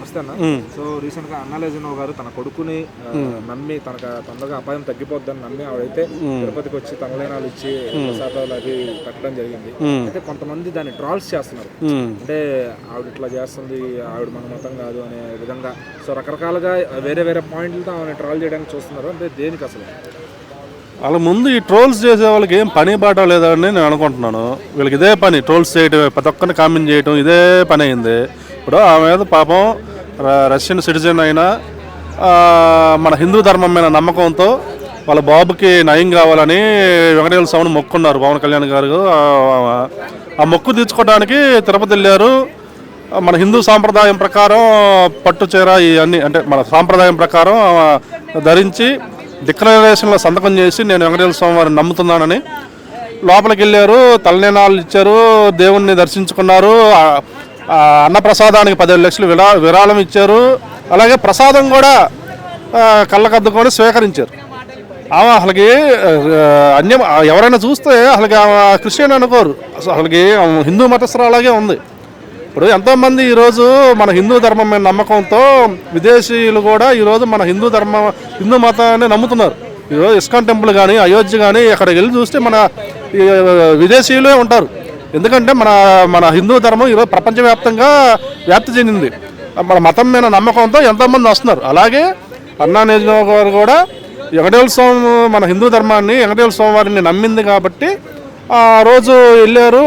నమస్తే అన్న. సో రీసెంట్గా అన్నాలేజనో గారు తన కొడుకుని నమ్మి తనకు తొందరగా అపాయం తగ్గిపోద్దని నమ్మి ఆవిడైతే తిరుపతికి వచ్చి తనలేనాలు ఇచ్చి ప్రసాదాలు అవి పెట్టడం జరిగింది. అయితే కొంతమంది దాన్ని ట్రాల్స్ చేస్తున్నారు. అంటే ఆవిడ ఇట్లా చేస్తుంది ఆవిడ మన మతం కాదు అనే విధంగా. సో రకరకాలుగా వేరే వేరే పాయింట్లతో ఆమె ట్రాల్ చేయడానికి చూస్తున్నారు. అంటే దేనికి అసలు? వాళ్ళ ముందు ఈ ట్రోల్స్ చేసే వాళ్ళకి ఏం పని బాట లేదని నేను అనుకుంటున్నాను. వీళ్ళకి ఇదే పని ట్రోల్స్ చేయటం ప్రతి ఒక్కరిని కామెంట్ చేయటం ఇదే పని అయింది. ఇప్పుడు ఆమె మీద పాపం రష్యన్ సిటిజన్ అయినా మన హిందూ ధర్మం మీద నమ్మకంతో వాళ్ళ బాబుకి నయం కావాలని వెంకటేశ్వర స్వామిని మొక్కున్నారు పవన్ కళ్యాణ్ గారు. ఆ, మొక్కు తీర్చుకోవడానికి తిరుపతి వెళ్ళారు. మన హిందూ సాంప్రదాయం ప్రకారం పట్టు చీర ఇవన్నీ అంటే మన సాంప్రదాయం ప్రకారం ధరించి డిక్లరేషన్లో సంతకం చేసి నేను వెంకటేశ్వర స్వామి వారిని నమ్ముతున్నానని లోపలికి వెళ్ళారు. తలనేనాలు ఇచ్చారు. దేవుణ్ణి దర్శించుకున్నారు. అన్నప్రసాదానికి పదిహేడు లక్షలు విరా విరాళం ఇచ్చారు. అలాగే ప్రసాదం కూడా కళ్ళకద్దుకొని స్వీకరించారు. ఆమె అసలుకి అన్యం ఎవరైనా చూస్తే అసలుకి ఆమె క్రిస్టియన్ అనుకోరు. అసలు అసలుకి హిందూ మతస్థురాలాగే ఉంది. ఇప్పుడు ఎంతోమంది ఈరోజు మన హిందూ ధర్మం మీద నమ్మకంతో విదేశీయులు కూడా ఈరోజు మన హిందూ ధర్మం హిందూ మతాన్ని నమ్ముతున్నారు. ఈరోజు ఇస్కాన్ టెంపుల్ కానీ అయోధ్య కానీ అక్కడికి వెళ్ళి చూస్తే మన విదేశీయులే ఉంటారు. ఎందుకంటే మన మన హిందూ ధర్మం ఈరోజు ప్రపంచవ్యాప్తంగా వ్యాప్తి చెందింది. మన మతం మీద నమ్మకంతో ఎంతోమంది వస్తున్నారు. అలాగే అన్నా నేజనో గారు కూడా వెంకటేశ్వర స్వామి మన హిందూ ధర్మాన్ని వెంకటేశ్వర స్వామి వారిని నమ్మింది కాబట్టి ఆ రోజు వెళ్ళారు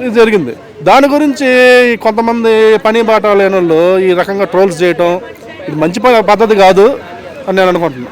ఇది జరిగింది. దాని గురించి కొంతమంది పని బాట లేని వాళ్ళు ఈ రకంగా ట్రోల్స్ చేయటం ఇది మంచి ప- పద్ధతి కాదు అని నేను అనుకుంటున్నాను